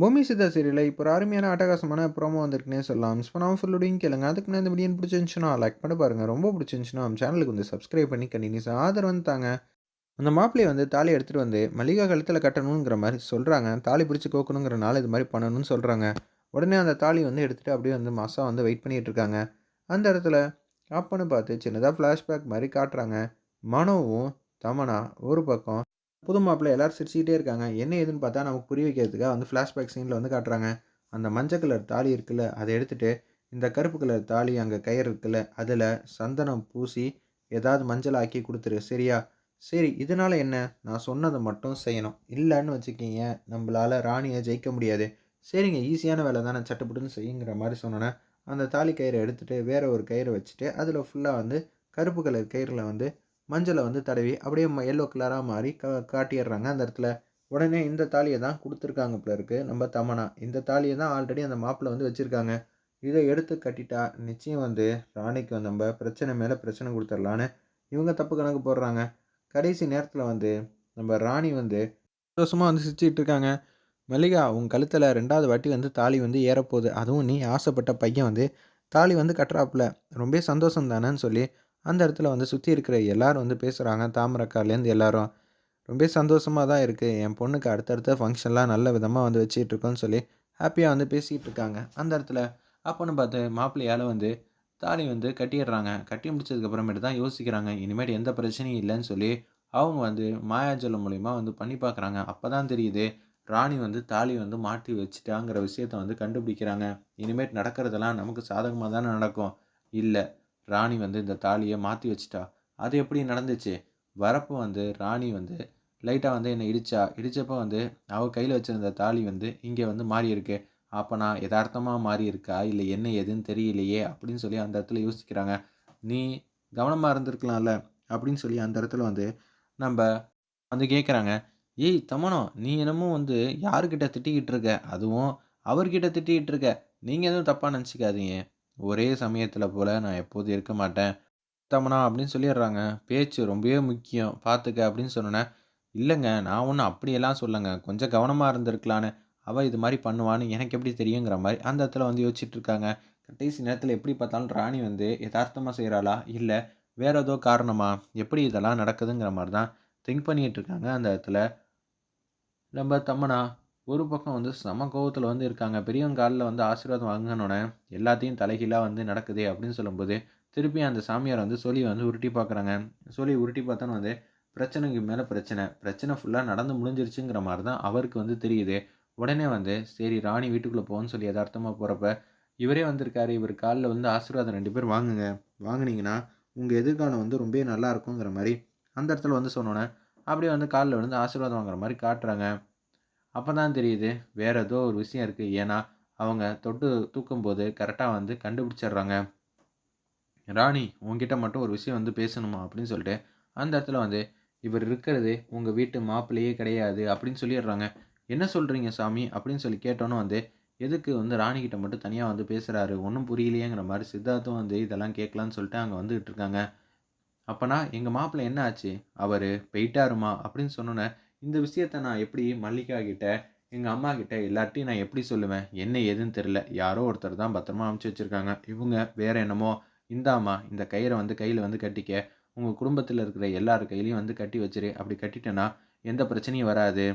பூமி சித்தா சீரியலில் இப்போ ஒரு அருமையான அட்டகாசமான ப்ரோமோ வந்திருக்குன்னே சொல்லலாம். மிஸ் பண்ணாமல் ஃபுல்லோடையும் கேளுங்க. அதுக்கு நான் இந்த வீடியோ பிடிச்சிருந்துச்சுன்னா லைக் பண்ணி பாருங்கள் ரொம்ப பிடிச்சிருந்துச்சுன்னா நம்ம சேனலுக்கு வந்து சப்ஸ்கிரைப் பண்ணி கண்டினியூஸ் ஆதரவு வந்து தாங்க. அந்த மாப்பிள்ளையை வந்து தாலி எடுத்துகிட்டு வந்து மளிகை கழுத்தில் கட்டணுங்கிற மாதிரி சொல்கிறாங்க தாலி பிடிச்சி கோக்கணுங்கிறனால இது மாதிரி பண்ணணும்னு சொல்கிறாங்க உடனே அந்த தாலி வந்து எடுத்துகிட்டு அப்படியே வந்து மாசா வந்து வெயிட் பண்ணிகிட்டு இருக்காங்க. அந்த இடத்துல அப்பன்னு பார்த்து சின்னதாக ஃப்ளாஷ்பேக் மாதிரி காட்டுறாங்க. மனோவும் தமனா ஒரு பக்கம் புது மாப்பிள்ளை எல்லோரும் சிரிச்சுக்கிட்டே இருக்காங்க. என்ன ஏதுன்னு பார்த்தா நமக்கு புரிய வைக்கிறதுக்காக வந்து ஃப்ளாஷ்பேக் சீனில் வந்து காட்டுறாங்க. அந்த மஞ்சள் கலர் தாலி இருக்குல்ல அதை எடுத்துகிட்டு இந்த கருப்பு கலர் தாலி அங்கே கயிறு இருக்குல்ல அதில் சந்தனம் பூசி ஏதாவது மஞ்சள் ஆக்கி கொடுத்துரு சரியா? சரி இதனால் என்ன? நான் சொன்னதை மட்டும் செய்யணும். இல்லைன்னு வச்சுக்கிங்க நம்மளால் ராணியை ஜெயிக்க முடியாது. சரிங்க ஈஸியான வேலை தானே சட்டுப்புட்டுன்னு செய்யுங்கிற மாதிரி சொன்னோன்னே அந்த தாலி கயிறை எடுத்துகிட்டு வேறு ஒரு கயிறை வச்சுட்டு அதில் ஃபுல்லாக வந்து கருப்பு கலர் கயிறில் வந்து மஞ்சளை வந்து தடவி அப்படியே எல்லோ கலராக மாறி க காட்டிடுறாங்க. அந்த இடத்துல உடனே இந்த தாலியை தான் கொடுத்துருக்காங்க போல இருக்கு. நம்ம தமனா இந்த தாலியை தான் ஆல்ரெடி அந்த மாப்பிள்ளை வந்து வச்சுருக்காங்க. இதை எடுத்து கட்டிட்டா நிச்சயம் வந்து ராணிக்கு நம்ம பிரச்சனை மேலே பிரச்சனை கொடுத்துடலான்னு இவங்க தப்பு கணக்கு போடுறாங்க. கடைசி நேரத்தில் வந்து நம்ம ராணி வந்து சந்தோஷமாக வந்து சிரிச்சிட்டு இருக்காங்க. மல்லிகா உன் கழுத்தில் ரெண்டாவது வாட்டி வந்து தாலி வந்து ஏறப்போகுது. அதுவும் நீ ஆசைப்பட்ட பையன் வந்து தாலி வந்து கட்டுறாப்புல. ரொம்ப சந்தோஷம் தானேன்னு சொல்லி அந்த இடத்துல வந்து சுற்றி இருக்கிற எல்லாரும் வந்து பேசுகிறாங்க தாமரக்கார்லேருந்து எல்லாரும் ரொம்ப சந்தோஷமாக தான் இருக்குது என் பொண்ணுக்கு அடுத்தடுத்த ஃபங்க்ஷன்லாம் நல்ல விதமாக வந்து வச்சிட்ருக்கோன்னு சொல்லி ஹாப்பியாக வந்து பேசிகிட்டு இருக்காங்க. அந்த இடத்துல அப்போன்னு பார்த்து மாப்பிள்ளையால் வந்து தாலி வந்து கட்டிடுறாங்க. கட்டி முடிச்சதுக்கப்புறமேட்டு தான் யோசிக்கிறாங்க. இனிமேல் எந்த பிரச்சனையும் இல்லைன்னு சொல்லி அவங்க வந்து மாயாஜலம் மூலிமா வந்து பண்ணி பார்க்குறாங்க. அப்போ தான் தெரியுது ராணி வந்து தாலி வந்து மாட்டி வச்சுட்டாங்கிற விஷயத்த வந்து கண்டுபிடிக்கிறாங்க. இனிமேட் நடக்கிறதெல்லாம் நமக்கு சாதகமாக தானே நடக்கும். இல்லை ராணி வந்து இந்த தாலியை மாற்றி வச்சிட்டா. அது எப்படி நடந்துச்சு? வரப்போ வந்து ராணி வந்து லைட்டாக வந்து என்னை இடிச்சா. இடித்தப்போ வந்து அவள் கையில் வச்சுருந்த தாலி வந்து இங்கே வந்து மாறி இருக்கு அப்போ நான் யதார்த்தமாக மாறி இருக்கா இல்லை என்ன எதுன்னு தெரியலையே அப்படின்னு சொல்லி அந்த இடத்துல யோசிக்கிறாங்க. நீ கவனமாக இருந்திருக்கலாம்ல அப்படின்னு சொல்லி அந்த இடத்துல வந்து நம்ம வந்து கேட்குறாங்க ஏய் தமனோ நீ என்னமோ வந்து யாருக்கிட்ட திட்டிக்கிட்டு இருக்க? அதுவும் அவர்கிட்ட திட்டிக்கிட்டு இருக்க. நீங்கள் எதுவும் தப்பாக நினச்சிக்காதீங்க. ஒரே சமயத்தில் போல் நான் எப்போதும் இருக்க மாட்டேன். தமனா அப்படின்னு சொல்லிடுறாங்க. பேச்சு ரொம்பவே முக்கியம். பார்த்துக்க அப்படின்னு சொன்னேன் இல்லைங்க நான் ஒன்றும் அப்படியெல்லாம் சொல்லுங்க. கொஞ்சம் கவனமாக இருந்திருக்கலான்னு. அவள் இது மாதிரி பண்ணுவான்னு எனக்கு எப்படி தெரியுங்கிற மாதிரி அந்த இடத்துல வந்து யோசிச்சுட்டு இருக்காங்க கடைசி நேரத்தில் எப்படி பார்த்தாலும் ராணி வந்து யதார்த்தமாக செய்கிறாளா இல்லை வேற ஏதோ காரணமா? எப்படி இதெல்லாம் நடக்குதுங்கிற மாதிரி தான் திங்க் பண்ணிகிட்டு இருக்காங்க அந்த இடத்துல. நம்ம தம்மனா ஒரு பக்கம் வந்து சம கோவத்தில் வந்து இருக்காங்க. பெரியவங்க காலில் வந்து ஆசீர்வாதம் வாங்கினோடனே எல்லாத்தையும் தலைகீழாக வந்து நடக்குது அப்படின்னு சொல்லும்போது திருப்பி அந்த சாமியார் வந்து சொல்லி வந்து உருட்டி பார்க்குறாங்க. சொல்லி உருட்டி பார்த்தோன்னு வந்து பிரச்சனைக்கு மேலே பிரச்சனை. பிரச்சனை ஃபுல்லாக நடந்து முடிஞ்சிருச்சுங்கிற மாதிரி தான் அவருக்கு வந்து தெரியுது. உடனே வந்து சரி ராணி வீட்டுக்குள்ளே போகணும்னு சொல்லி யதார்த்தமாக போகிறப்ப இவரே வந்திருக்காரு. இவர் காலில் வந்து ஆசீர்வாதம் ரெண்டு பேர் வாங்குங்க. வாங்கினீங்கன்னா உங்கள் எதிர்காலம் வந்து ரொம்ப நல்லா இருக்குங்கிற மாதிரி அந்த இடத்துல வந்து சொன்னோன்னே அப்படியே வந்து காலில் வந்து ஆசீர்வாதம் வாங்குற மாதிரி காட்டுறாங்க. அப்போ தான் தெரியுது வேறு ஏதோ ஒரு விஷயம் இருக்குது ஏன்னா அவங்க தொட்டு தூக்கும்போது கரெக்டாக வந்து கண்டுபிடிச்சிடுறாங்க. ராணி உங்ககிட்ட மட்டும் ஒரு விஷயம் வந்து பேசணுமா? அப்படின்னு சொல்லிட்டு அந்த இடத்துல வந்து இவர் இருக்கிறது உங்கள் வீட்டு மாப்பிள்ளையே கிடையாது அப்படின்னு சொல்லிடுறாங்க. என்ன சொல்கிறீங்க சாமி? அப்படின்னு சொல்லி கேட்டோன்னே வந்து எதுக்கு வந்து ராணிக்கிட்ட மட்டும் தனியாக வந்து பேசுகிறாரு ஒன்றும் புரியலையேங்கிற மாதிரி சித்தார்த்தும் வந்து இதெல்லாம் கேட்கலான்னு சொல்லிட்டு அங்கே வந்துகிட்டு இருக்காங்க. அப்போனா எங்கள் மாப்பிள்ளை என்ன ஆச்சு? அவர் போயிட்டாருமா? அப்படின்னு சொன்னோன்னே இந்த விஷயத்த நான் எப்படி மல்லிகா கிட்ட எங்கள் அம்மா கிட்ட எல்லார்ட்டையும் நான் எப்படி சொல்லுவேன்? என்ன ஏதுன்னு தெரில யாரோ ஒருத்தர் தான் பத்திரமா அமுச்சு வச்சுருக்காங்க. இவங்க வேற என்னமோ இந்தாம்மா இந்த கயிறை வந்து கையில் வந்து கட்டிக்க. உங்கள் குடும்பத்தில் இருக்கிற எல்லார் கையிலையும் வந்து கட்டி வச்சிரு. அப்படி கட்டிட்டேன்னா எந்த பிரச்சனையும் வராது.